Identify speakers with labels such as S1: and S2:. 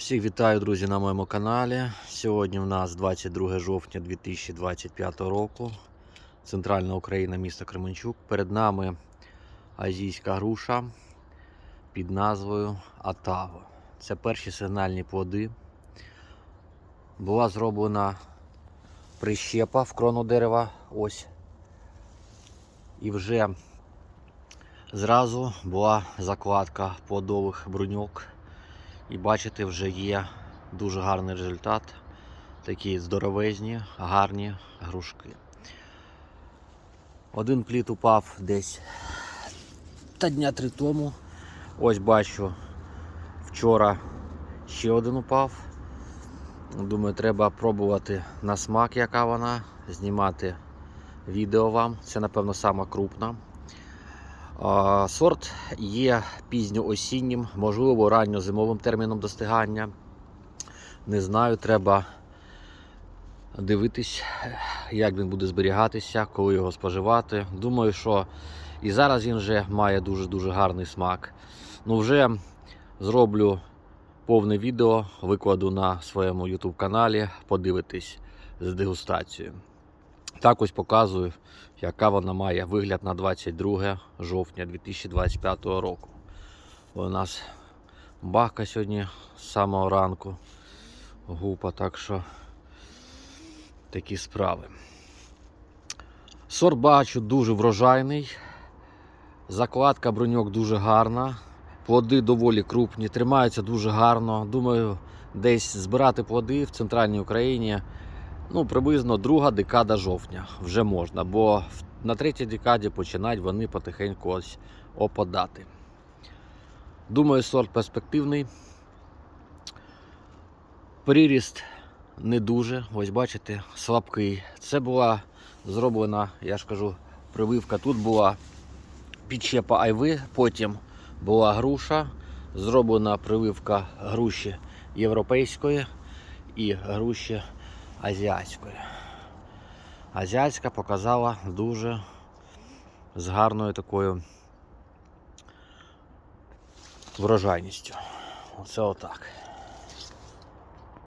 S1: Всіх вітаю, друзі, на моєму каналі. Сьогодні в нас 22 жовтня 2025 року. Центральна Україна, місто Кременчук. Перед нами азійська груша під назвою Атаго. Це перші сигнальні плоди. Була зроблена прищепа в крону дерева. Ось. І вже зразу була закладка плодових бруньок. І бачите, вже є дуже гарний результат. Такі здоровезні, гарні грушки. Один плід упав десь та дня три тому. Ось бачу, вчора ще один упав. Думаю, треба пробувати на смак, яка вона, знімати відео вам. Це, напевно, сама крупна. Сорт є пізньоосіннім, можливо, ранньозимовим терміном достигання. Не знаю, треба дивитись, як він буде зберігатися, коли його споживати. Думаю, що і зараз він вже має дуже-дуже гарний смак. Ну, вже зроблю повне відео, викладу на своєму YouTube каналі, подивитись з дегустацією. Так ось показую, яка вона має вигляд на 22 жовтня 2025 року. У нас бака сьогодні з самого ранку. Гупа, так що такі справи. Сорт бачу дуже врожайний. Закладка броньок дуже гарна. Плоди доволі крупні, тримаються дуже гарно. Думаю, десь збирати плоди в центральній Україні ну, приблизно друга декада жовтня вже можна, бо на третій декаді починають вони потихеньку ось опадати. Думаю, сорт перспективний. Приріст не дуже, ось бачите, слабкий. Це була зроблена, я ж кажу, прививка. Тут була підщепа айви, потім була груша, зроблена прививка груші європейської і груші азіатської. Азіатська показала дуже з гарною такою врожайністю. Оце отак.